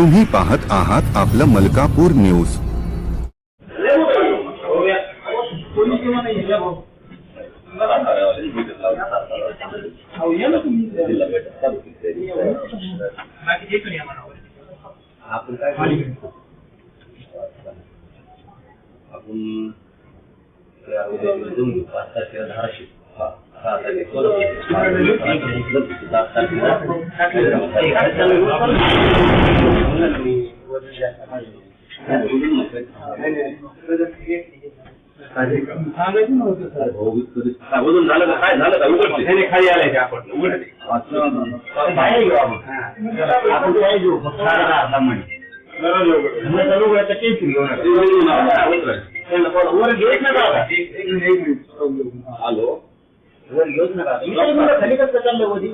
तुम्ही पाहत आहात आपलं मलकापूर न्यूज़. आपण काय करू? आपण त्या उद्या देऊन घेऊ पाच तारखेला धाराशिव सहा तारखेला कोल्हापूर. सात तारखेला काही काय चालू अगोदर झालं का काय झालं का उघडते खाली आलाय आपण उघडते बाहेर घेऊ आपण आपण काय घेऊ फक्त अर्धा महिने वर घेऊच नका हॅलो वर खाली कसं चाललं वरती?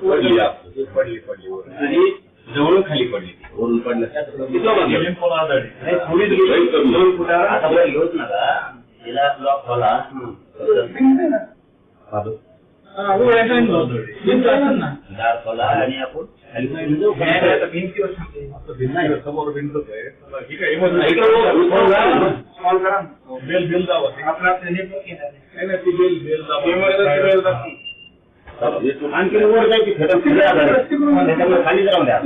पडली पडली वर आणि जवळून खाली पडली वरून पडलं किती वाजले? नाही, थोडीच गेली. दोन फुटावर आता वर घेऊच नका तिला लॉक खोला. आणखी वर जायची खडक त्याच्यामुळे खाली जाऊन द्या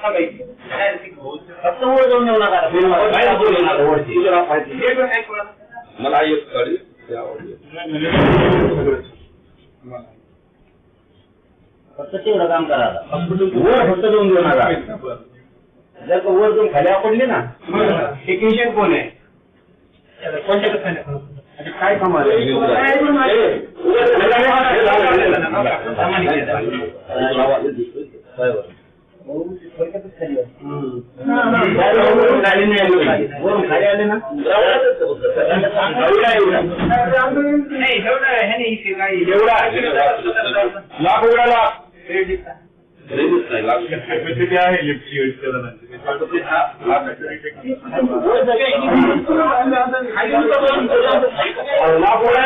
हे पुढे निघतं, इकडं पुढे हे पुढे रेंगाळ होय. फक्त वर जाऊन देऊ नका बाहेर बोलू नका वरती. मला एक गाडी ती आवडली. फक्त तेवढं काम करा आता. वर फक्त जाऊन देऊ नका जर का वर जाऊन खाली पडली ना टेक्निशियन कोण आहे काय कमाल गाडी लाख उघडाला लाख उघडा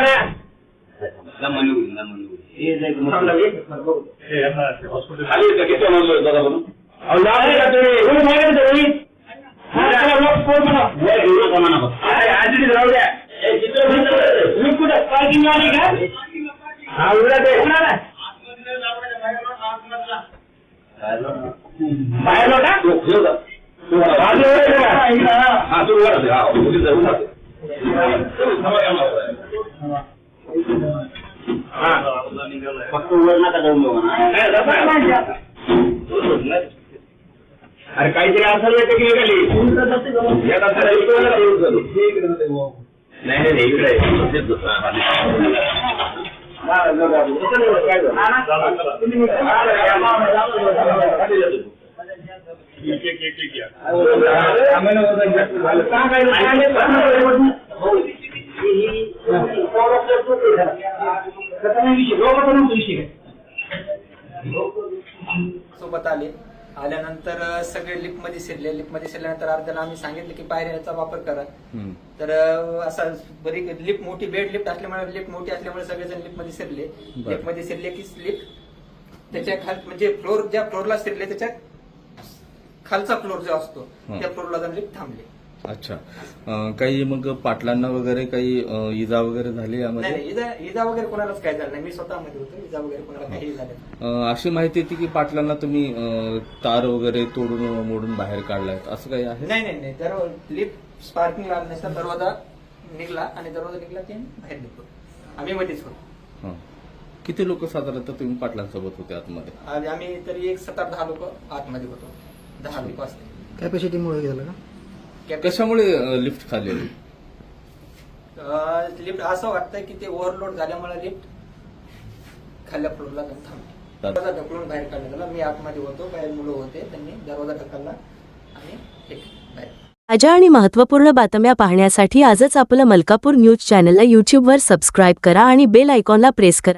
लमन होईल लमन होईल हे जाईल खाली येतं, किती म्हणलं दादा म्हणून अहो, लाभ आहे का तुम्ही? एवढं मागे ايه زي المصلي ايه مربوط ايه احنا علي ده كده انا ضربه او لا ايه ده ايه هو ما يقدر ايه انا لو فورمه لا ايه ده انا بس عادي ده لو ده مين كده باقي يعني كده اولا ده اولا بايلو ده يو ده هذا هو ده هذا هو ده अरे काहीतरी असेल ना टेक्निकली या दाखला इकडे नका येऊ चालू. नाही नाही नाही, इकडे आहे. तेच दुसरं. हा, बघा. तसं नाही होत, काय सोबत आले. आल्यानंतर सगळे लिफ्टमध्ये शिरले. लिफ्टमध्ये शिरल्यानंतर अर्ध्याला आम्ही सांगितलं की पायऱ्याचा वापर करा. तर असा बरी लिफ्ट मोठी बेड लिफ्ट असल्यामुळे लिफ्ट मोठी असल्यामुळे सगळेजण लिफ्टमध्ये शिरले. लिफ्टमध्ये शिरले की लिफ्ट त्याच्या खाल म्हणजे फ्लोर ज्या फ्लोरला शिरले त्याच्या खालचा फ्लोर जो असतो. त्या फ्लोरला जाऊन लिफ्ट थांबले. अच्छा. काही मग पाटलांना वगैरे काही इजा वगैरे झाली नाही यामध्ये? नाही इजा इजा वगैरे कोणालाच काय झालं नाही. मी स्वतःमध्ये होतो. इजा वगैरे कोणाला काही झालं नाही. अं, अशी माहिती येते की पाटलांना तुम्ही अं, तार वगैरे तोडून मोडून बाहेर काढलाय. असं काही आहे? नाही नाही नाही. दरवाजा लिफ्ट स्पार्किंग लागला नसता दरवाजा निघला आणि दरवाजा निघला की आम्ही बाहेर निघतो. आम्ही मध्येच होतो. हं. किती लोक साधारणतः तुम्ही पाटलांसोबत होते आतमध्ये? आणि आम्ही तरी एक सात आठ दहा लोक आतमध्ये होतो. दहा लोक असते कॅपॅसिटीमुळे झालं का? कशामुळे लिफ्ट खाली लिफ्ट असं वाटतंय की ते ओव्हरलोड झाल्यामुळे लिफ्ट खाल्ल्या फ्लोरला जाऊन थांबली दरवाजा ढकलून बाहेर काढला मी आतमध्ये होतो बाहेर मुलं होते त्यांनी दरवाजा ढकलला आणि हे बाहेर. ताज्या आणि महत्त्वपूर्ण बातम्या पाहण्यासाठी आजच आपलं मलकापूर न्यूज चॅनलला यूट्यूबवर सबस्क्राईब करा आणि बेल आयकॉनला प्रेस करा.